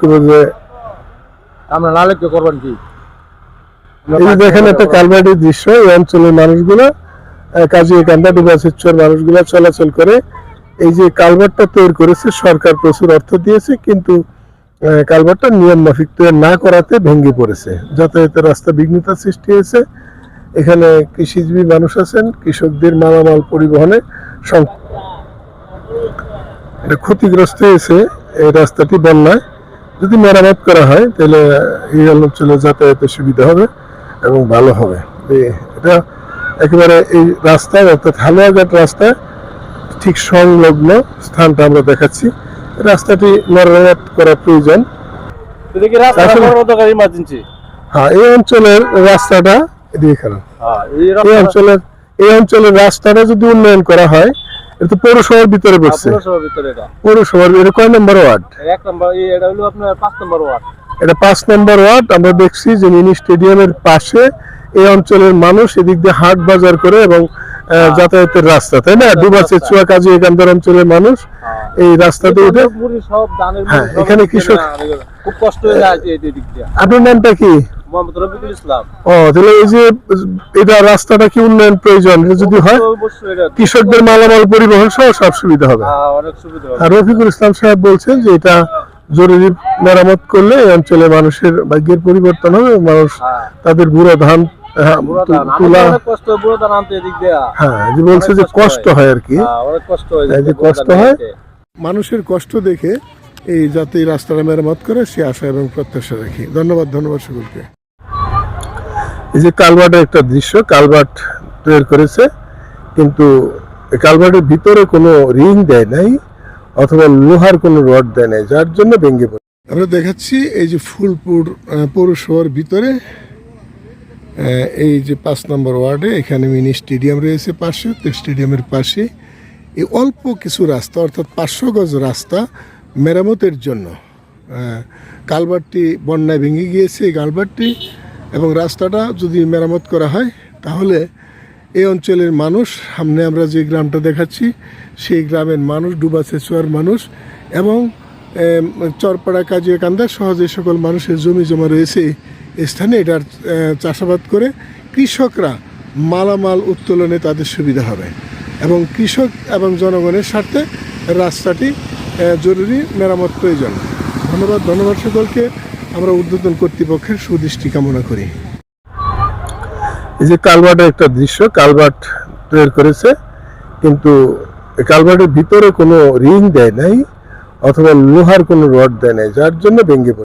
করব আমরা না লিখতে করবেন কি? এই দেখেন একটা কালভার্টের দৃশ্য এই অঞ্চলের মানুষগুলো কাজী কান্দা ডুবাসের মানুষগুলো চলাচল করে। এই যে কালভারটা তৈরি করেছে সরকার প্রচুর অর্থ দিয়েছে কিন্তু কালভারটা নিয়ম মাফিক তৈরি না করাতে ভেঙে পড়েছে। যাতায়াতের রাস্তা বিঘ্নতা সৃষ্টি হয়েছে। এখানে কৃষিজীবী মানুষ আছেন কৃষকদের মালামাল পরিবহনে ক্ষতিগ্রস্ত হয়েছে এই রাস্তাটি বন্যায়। যদি মেরামত করা হয় তাহলে এই অঞ্চলে যাতায়াতের সুবিধা হবে এবং ভালো হবে। এটা একেবারে এই রাস্তায় অর্থাৎ হালুয়াঘাট রাস্তায় ঠিক সংলগ্ন স্থানটা আমরা দেখাচ্ছি। রাস্তাটি মেরামত করা প্রয়োজন। রাস্তা হ্যাঁ এই অঞ্চলের রাস্তাটা হ্যাঁ এই অঞ্চলের এই অঞ্চলের রাস্তাটা যদি উন্নয়ন করা হয় এটা পৌরসভার ভিতরে পড়ছে পুরসভার ভিতরে এটা। পৌরসভার এটা কয় নম্বর ওয়ার্ড? এক নম্বর এই এটা হলো আপনার পাঁচ নম্বর ওয়ার্ড। এটা পাঁচ নম্বর ওয়ার্ড আমরা দেখছি যে মিনি স্টেডিয়ামের পাশে এই অঞ্চলের মানুষ এদিক দিয়ে হাট বাজার করে এবং যাতায়াতের রাস্তা তাই না? ডুবাচ্ছে রাস্তা। চুয়াকাজি এখানকার অঞ্চলের মানুষ এই রাস্তাতে উঠে হ্যাঁ, এখানে কৃষক- খুব কষ্ট হয়ে যায় আপনার নামটা কি? মোহাম্মদ রফিকুল ইসলাম। ও তাহলে এই যে এটা রাস্তাটা কি উন্নয়ন প্রয়োজন? যদি হয় কৃষকদের মালামাল পরিবহন সহ সব সুবিধা হবে। অনেক সুবিধা আর রফিকুল ইসলাম সাহেব বলছেন যে এটা জরুরি মেরামত করলে এই অঞ্চলে মানুষের ভাগ্যের পরিবর্তন হবে মানুষ হ্যাঁ। তাদের বুড়ো ধান হ্যাঁ, তুলা হ্যাঁ যে বলছে যে কষ্ট হয়। আর কি। হ্যাঁ, কষ্ট যে কষ্ট হয়? মানুষের কষ্ট দেখে এই যাতে এই রাস্তাটা মেরামত করে সে আশা এবং প্রত্যাশা রাখি। ধন্যবাদ ধন্যবাদ সকলকে। এই যে কালভার্টের একটা দৃশ্য কালভার্ট তৈরি করেছে কিন্তু কালভার্টের ভিতরে কোনো রিং দেয় নাই অথবা লোহার কোনো রড দেয় নাই যার জন্য ভেঙে পড়ে। আমরা দেখাচ্ছি এই যে ফুলপুর পৌরসভার ভিতরে এই যে পাঁচ নম্বর ওয়ার্ডে এখানে মিনি স্টেডিয়াম রয়েছে পাশে তো স্টেডিয়ামের পাশে। এই অল্প কিছু রাস্তা অর্থাৎ পাঁচশো গজ রাস্তা মেরামতের জন্য আহ, কালভারটি বন্যায় ভেঙে গিয়েছে। এই কালভারটি এবং রাস্তাটা যদি মেরামত করা হয়, তাহলে এই অঞ্চলের মানুষ, সামনে আমরা যে গ্রামটা দেখাচ্ছি, সেই গ্রামের মানুষ ডুবাচেচুয়ার মানুষ এবং চরপাড়া, কাজিয়াকান্দা সহজে সকল মানুষের জমি জমা রয়েছে স্থানে। এটার চাষাবাদ করে কৃষকরা মালামাল উত্তোলনে তাদের সুবিধা হবে এবং কৃষক এবং জনগণের স্বার্থে রাস্তাটি জরুরি মেরামত প্রয়োজন। ধন্যবাদ ধন্যবাদ সকলকে। আমরা উদ্বোধন কর্তৃপক্ষের সুদৃষ্টি কামনা করি। এই যে কালভার্টের একটা দৃশ্য, কালভার্ট তৈরি করেছে, কিন্তু কালভার্টের ভিতরে কোনো রিং দেয় নাই, অথবা লোহার কোনো রড দেয় নাই, যার জন্য ভেঙে